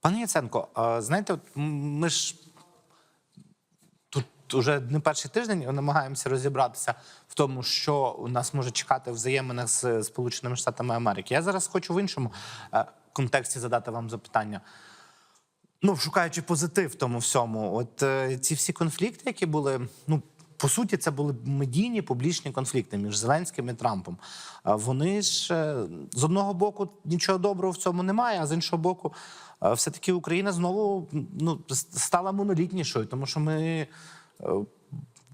Пане Яценко, знаєте, от ми ж тут вже не перший тиждень намагаємося розібратися в тому, що у нас може чекати взаєминах з Сполученими Штатами Америки. Я зараз хочу в іншому е, контексті задати вам запитання. Ну, шукаючи позитив в тому всьому, от е, ці всі конфлікти, які були, ну по суті, це були медійні публічні конфлікти між Зеленським і Трампом. А вони ж е, з одного боку нічого доброго в цьому немає, а з іншого боку, е, все-таки Україна знову ну, стала монолітнішою, тому що ми. е,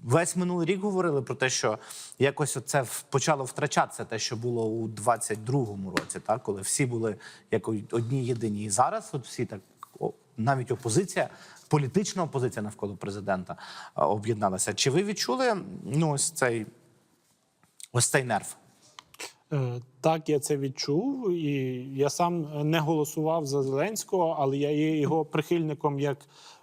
Весь минулий рік говорили про те, що якось це почало втрачатися, те, що було у 22-му році, так коли всі були як одні єдині. І зараз от всі так навіть опозиція, політична опозиція навколо президента об'єдналася. Чи ви відчули ну ось цей ось цей нерв? Е, Так, я це відчув, і я сам не голосував за Зеленського, але я є його прихильником як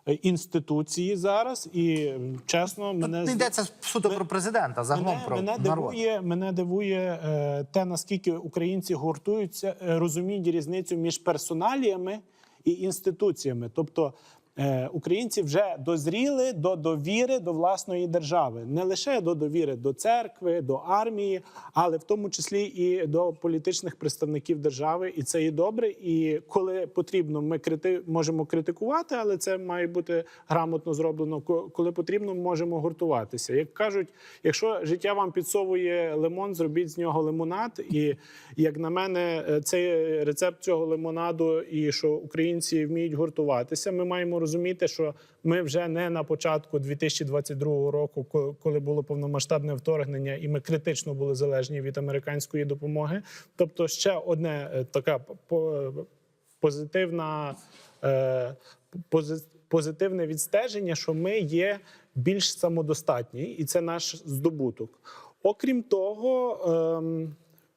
е, інституції зараз. І чесно, мене Не йдеться суто про президента, загалом мене, про мене народ. дивує, мене дивує е, те, наскільки українці гуртуються, е, розуміють різницю між персоналіями і інституціями. Тобто е, українці вже дозріли до довіри до власної держави, не лише до довіри до церкви, до армії, але в тому числі і до політичних представників держави. І це є добре. І коли потрібно, ми крити, можемо критикувати, але це має бути грамотно зроблено. Ко- Коли потрібно, можемо гуртуватися. Як кажуть, якщо життя вам підсовує лимон, зробіть з нього лимонад. І як на мене, е, цей рецепт цього лимонаду, і що українці вміють гуртуватися, ми маємо розуміти, що ми вже не на початку 2022 року, коли було повномасштабне вторгнення, і ми критично були залежні від американської допомоги. Тобто, ще одне е, така позитивна. е, Позитивне відстеження, що ми є більш самодостатні, і це наш здобуток. Окрім того, ем,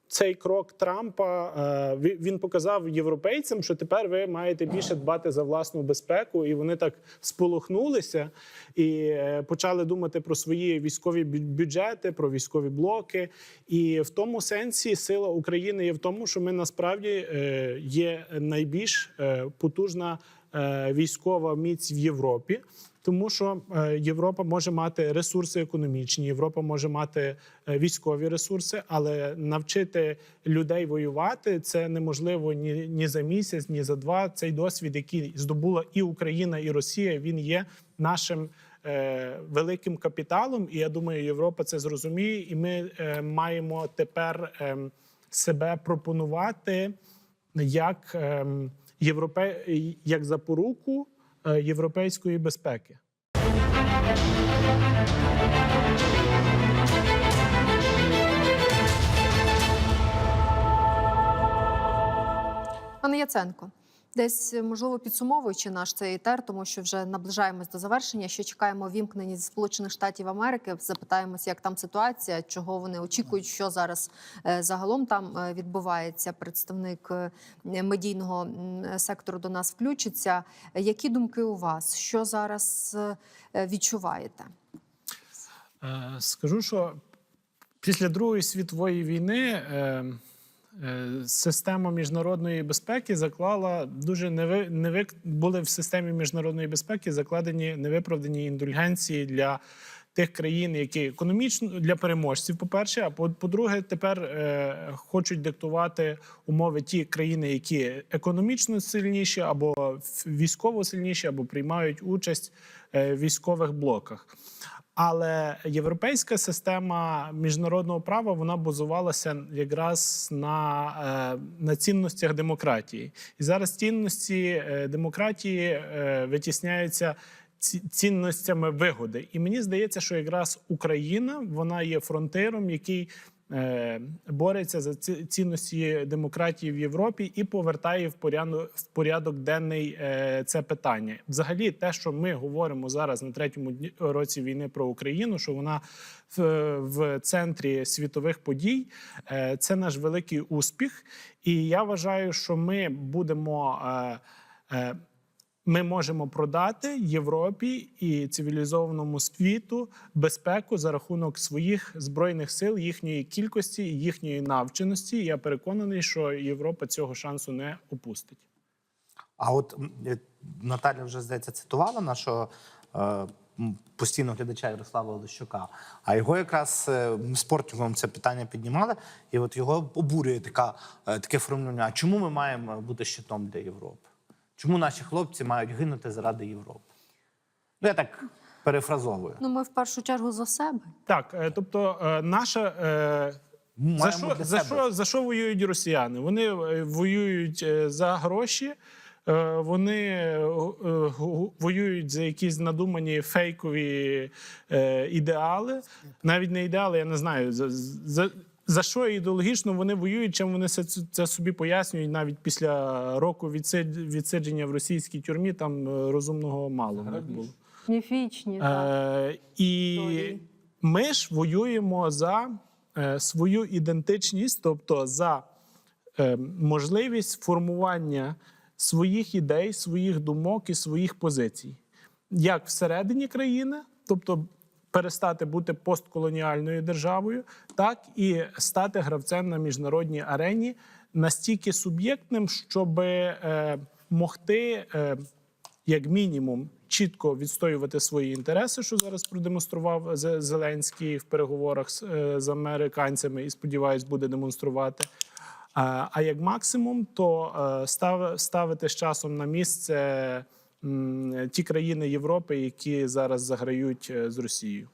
цей крок Трампа е, він показав європейцям, що тепер ви маєте більше дбати за власну безпеку, і вони так сполохнулися і е, почали думати про свої військові бю- бюджети, про військові блоки. І в тому сенсі сила України є в тому, що ми насправді е, є найбільш потужна військова міць в Європі. Тому що е, Європа може мати ресурси економічні, Європа може мати е, військові ресурси, але навчити людей воювати це неможливо ні, ні за місяць, ні за два. Цей досвід, який здобула і Україна, і Росія, він є нашим е, великим капіталом. І я думаю, Європа це зрозуміє, і ми е, маємо тепер ем, себе пропонувати як ем, європе... як запоруку е, європейської безпеки. Пане Яценко, десь можливо підсумовуючи наш цей етер, тому що вже наближаємось до завершення. Що чекаємо вімкнені зі Сполучених Штатів Америки? Запитаємось, як там ситуація, чого вони очікують, що зараз е, загалом там е, відбувається. Представник е, медійного сектору до нас включиться. Які думки у вас? Що зараз відчуваєте? Скажу, що після Другої світової війни система міжнародної безпеки заклала дуже неви, невик... були в системі міжнародної безпеки закладені невиправдані індульгенції для. Тих країн, які економічно для переможців, по-перше, а по- по-друге, тепер е, хочуть диктувати умови ті країни, які економічно сильніші, або військово сильніші, або приймають участь е, в військових блоках. Але європейська система міжнародного права вона базувалася якраз на, е, на цінностях демократії. І зараз цінності е, демократії е, витісняються цінностями вигоди. І мені здається, що якраз Україна вона є фронтиром, який бореться за ці цінності демократії в Європі і повертає в порядок, в порядок денний е, це питання. Взагалі, те, що ми говоримо зараз на третьому році війни про Україну, що вона в, в центрі світових подій, е, це наш великий успіх. І я вважаю, що ми будемо. Ми можемо продати Європі і цивілізованому світу безпеку за рахунок своїх збройних сил, їхньої кількості, їхньої навченості. Я переконаний, що Європа цього шансу не упустить. А от е, Наталя вже здається цитувала нашого е, постійного глядача Ярослава Олещука. А його якраз е, ми з це питання піднімали, і от його обурює така, е, таке формулювання. А чому ми маємо бути щитом для Європи? Чому наші хлопці мають гинути заради Європи? Ну, я так перефразовую. Ну, ми в першу чергу за себе. Так, е, тобто, е, наша. е, За що, за, що, за що воюють росіяни? Вони воюють за гроші, вони воюють за якісь надумані фейкові ідеали. Навіть не ідеали, я не знаю. За, за, за що ідеологічно вони воюють, чим вони це, це собі пояснюють навіть після року відсидження в російській тюрмі, там е, розумного мало було. Міфічні. Е, і Історії. ми ж воюємо за е, свою ідентичність, тобто за е, можливість формування своїх ідей, своїх думок і своїх позицій, як всередині країни, тобто перестати бути постколоніальною державою, так і стати гравцем на міжнародній арені настільки суб'єктним, щоб е, могти. Е, як мінімум чітко відстоювати свої інтереси, що зараз продемонстрував Зеленський в переговорах з, е, з американцями, і сподіваюсь, буде демонструвати. А, як максимум, то е, став, ставити з часом на місце ті країни Європи, які зараз заграють е, з Росією.